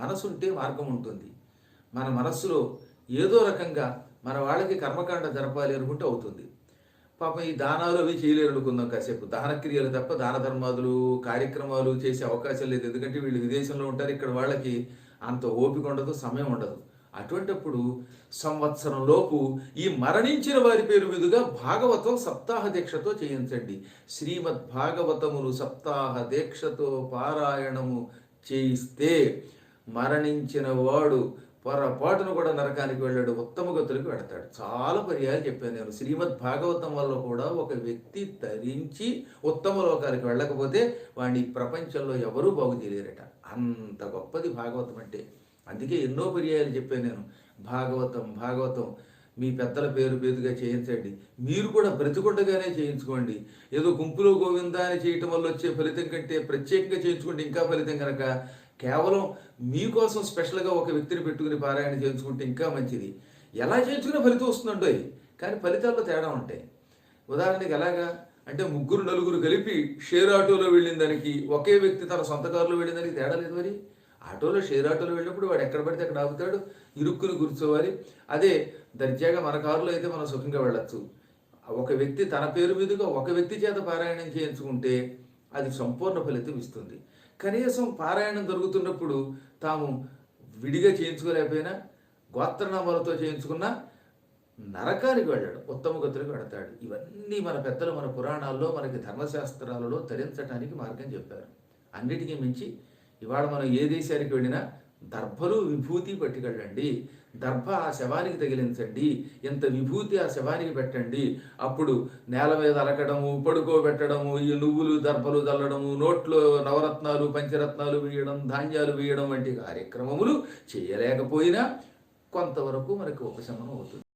మనసుంటే మార్గం ఉంటుంది. మన మనస్సులో ఏదో రకంగా మన వాళ్ళకి కర్మకాండ జరపాలి అనుకుంటే అవుతుంది. పాపం ఈ దానాలు అవి చేయలేరు అనుకుందాం కాసేపు. దాన క్రియలు తప్ప దాన ధర్మాదులు కార్యక్రమాలు చేసే అవకాశం లేదు. ఎందుకంటే వీళ్ళు విదేశంలో ఉంటారు. ఇక్కడ వాళ్ళకి అంత ఓపిక ఉండదు సమయం ఉండదు. అటువంటప్పుడు సంవత్సరంలోపు ఈ మరణించిన వారి పేరు మీదుగా భాగవతం సప్తాహ దీక్షతో చేయించండి. శ్రీమద్ భాగవతములు సప్తాహ దీక్షతో పారాయణము చేయిస్తే మరణించిన వాడు పొరపాటును కూడా నరకానికి వెళ్ళాడు ఉత్తమ గతులకు వెడతాడు. చాలా పర్యాలు చెప్పాను నేను. శ్రీమద్ భాగవతం వల్ల కూడా ఒక వ్యక్తి ధరించి ఉత్తమ లోకానికి వెళ్ళకపోతే వాడిని ప్రపంచంలో ఎవరూ బాగు చేయలేరట. అంత గొప్పది భాగవతం అంటే. అందుకే ఎన్నో పర్యాయాలు చెప్పాను నేను. భాగవతం భాగవతం మీ పెద్దల పేరు పేరుగా చేయించండి. మీరు కూడా బ్రతికుండగానే చేయించుకోండి. ఏదో గుంపులో గోవిందా అని చేయటం వల్ల వచ్చే ఫలితం కంటే ప్రత్యేకంగా చేయించుకోండి. ఇంకా ఫలితం కనుక కేవలం మీకోసం స్పెషల్గా ఒక వ్యక్తిని పెట్టుకుని పారాయణ చేయించుకుంటే ఇంకా మంచిది. ఎలా చేయించుకునే ఫలితం వస్తుందండో కానీ ఫలితాల్లో తేడా ఉంటాయి. ఉదాహరణకి ఎలాగా? అంటే ముగ్గురు నలుగురు కలిపి షేర్ ఆటోలో వెళ్ళిన దానికి ఒకే వ్యక్తి తన సొంత కారులో వెళ్ళిన దానికి తేడా లేదు మరి. ఆటోలో షేర్ ఆటోలో వెళ్ళినప్పుడు వాడు ఎక్కడ పడితే అక్కడ ఆపుతాడు ఇరుక్కుని కూర్చోవాలి. అదే దర్జాగా మన కారులో అయితే మనం సుఖంగా వెళ్ళచ్చు. ఒక వ్యక్తి తన పేరు మీదుగా ఒక వ్యక్తి చేత పారాయణం చేయించుకుంటే అది సంపూర్ణ ఫలితం ఇస్తుంది. కనీసం పారాయణం జరుగుతున్నప్పుడు తాము విడిగా చేయించుకోలేకపోయినా గోత్రనామాలతో చేయించుకున్నా నరకానికి వెళ్ళాడు ఉత్తమ గతులకు వెడతాడు ఇవన్నీ మన పెద్దలు మన పురాణాల్లో మనకి ధర్మశాస్త్రాలలో తరించడానికి మార్గం చెప్పారు. అన్నిటికీ మించి ఇవాళ మనం ఏ దేశానికి వెళ్ళినా దర్భలు విభూతి పట్టుకెళ్ళండి. దర్భ ఆ శవానికి తగిలించండి. ఎంత విభూతి ఆ శవానికి పెట్టండి. అప్పుడు నేల మీద అలకడము పడుకోబెట్టడము ఈ నువ్వులు దర్భలు చల్లడము నోట్లో నవరత్నాలు పంచరత్నాలు వేయడం ధాన్యాలు వేయడం వంటి కార్యక్రమములు చేయలేకపోయినా కొంతవరకు మనకు ఉపశమనం అవుతుంది.